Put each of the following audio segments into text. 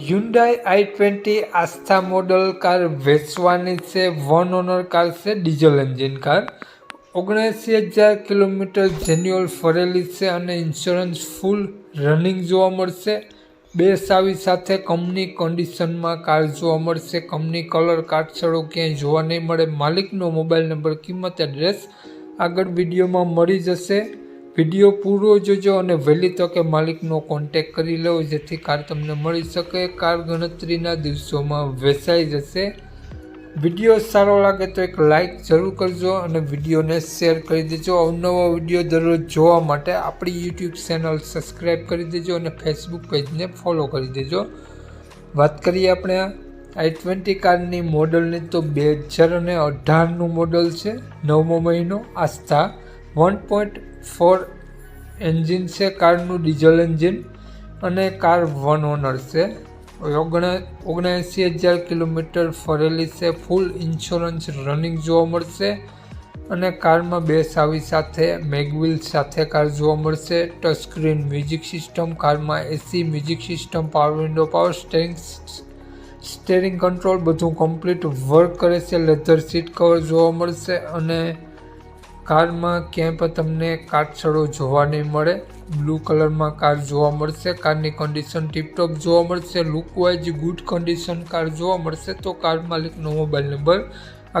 Hyundai i twenty Asta model car વેચવાની છે one owner car છે ડીઝલ એન્જિન કાર ઓગણસી હજાર કિલોમીટર જેન્યુઅલ ફરેલી છે અને ઇન્સ્યોરન્સ ફૂલ રનિંગ જોવા મળશે. બે સાવી સાથે કંપની કન્ડિશનમાં કાર જોવા મળશે. કંપની કલર કાટછડો ક્યાંય જોવા નહીં મળે. માલિકનો મોબાઈલ નંબર કિંમત એડ્રેસ આગળ વિડીયોમાં મળી જશે. વીડિયો પૂરો જોજો અને વહેલી તકે માલિકનો કોન્ટેક કરી લો, જેથી કાર તમને મળી શકે. કાર ગણતરીના દિવસોમાં વેચાઈ જશે. વીડિયો સારો લાગે તો એક લાઈક જરૂર કરજો અને વિડીયોને શેર કરી દેજો. અવનવો વીડિયો દરરોજ જોવા માટે આપણી યુટ્યુબ ચેનલ સબસ્ક્રાઈબ કરી દેજો અને ફેસબુક પેજને ફોલો કરી દેજો. વાત કરીએ આપણે આઈ ટ્વેન્ટી કારની મોડલની તો બે હજાર અને અઢારનું મોડલ છે, નવમો મહિનો Asta one point four engine છે, કારનું ડીઝલ એન્જિન અને કાર વન ઓનર છે. ઓગણ, ઓગણએંસી હજાર કિલોમીટર ફરેલી છે, ફૂલ ઇન્સ્યોરન્સ રનિંગ જોવા મળશે અને કારમાં બે સાવી સાથે મેગવિલ સાથે કાર જોવા મળશે. ટચ સ્ક્રીન મ્યુઝિક સિસ્ટમ, કારમાં AC music system, power window, power steering steering control બધું કમ્પ્લીટ વર્ક કરે છે. લેધર સીટ કવર જોવા મળશે અને કારમાં ક્યાંય પણ તમને કાટછડો જોવા નહીં મળે. બ્લુ કલરમાં કાર જોવા મળશે, કારની કન્ડિશન ટીપટોપ જોવા મળશે લુકવાઇઝ ગુડ કન્ડિશન કાર જોવા મળશે તો કાર માલિકનો મોબાઈલ નંબર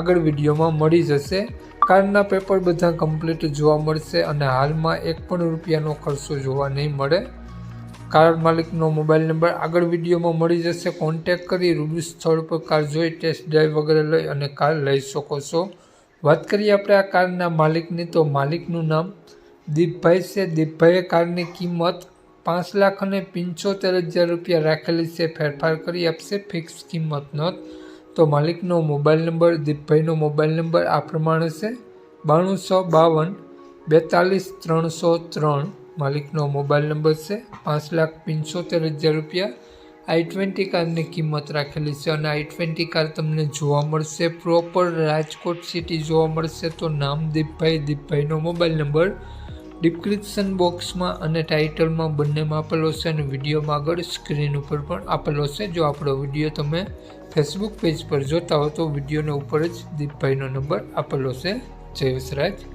આગળ વિડીયોમાં મળી જશે. કારના પેપર બધા કમ્પ્લીટ જોવા મળશે અને હાલમાં એક પણ રૂપિયાનો ખર્ચો જોવા નહીં મળે. કાર માલિકનો મોબાઈલ નંબર આગળ વિડીયોમાં મળી જશે. કોન્ટેક કરી રૂબરૂ સ્થળ પર કાર જોઈ ટેસ્ટ ડ્રાઈવ વગેરે લઈ અને કાર લઈ શકો છો. વાત કરીએ આપણે આ કારના માલિકની, તો માલિકનું નામ દીપભાઈ છે. દીપભાઈએ કારની કિંમત પાંચ લાખ અને પંચોતેર હજાર રૂપિયા રાખેલી છે. ફેરફાર કરી આપશે, ફિક્સ કિંમત નોંધ. તો માલિકનો મોબાઈલ નંબર, દીપભાઈનો મોબાઈલ નંબર આ પ્રમાણે છે. બાણુંસો બાવન બેતાલીસ, ત્રણસો ત્રણ માલિકનો મોબાઈલ નંબર છે. પાંચ લાખ પંચોતેર હજાર રૂપિયા આઈ ટ્વેન્ટી કારની કિંમત રાખેલી છે અને આઈ ટ્વેન્ટી કાર તમને જોવા મળશે. પ્રોપર રાજકોટ સિટી જોવા મળશે તો નામ દીપભાઈ દીપભાઈનો મોબાઈલ નંબર ડિસ્ક્રિપ્શન બોક્સમાં અને ટાઇટલમાં બંનેમાં આપેલો છે અને વિડીયોમાં આગળ સ્ક્રીન ઉપર પણ આપેલો છે. જો આપણો વીડિયો તમે ફેસબુક પેજ પર જોતા હો તો વિડીયોના ઉપર જ દીપભાઈનો નંબર આપેલો છે. જય વસરાજ.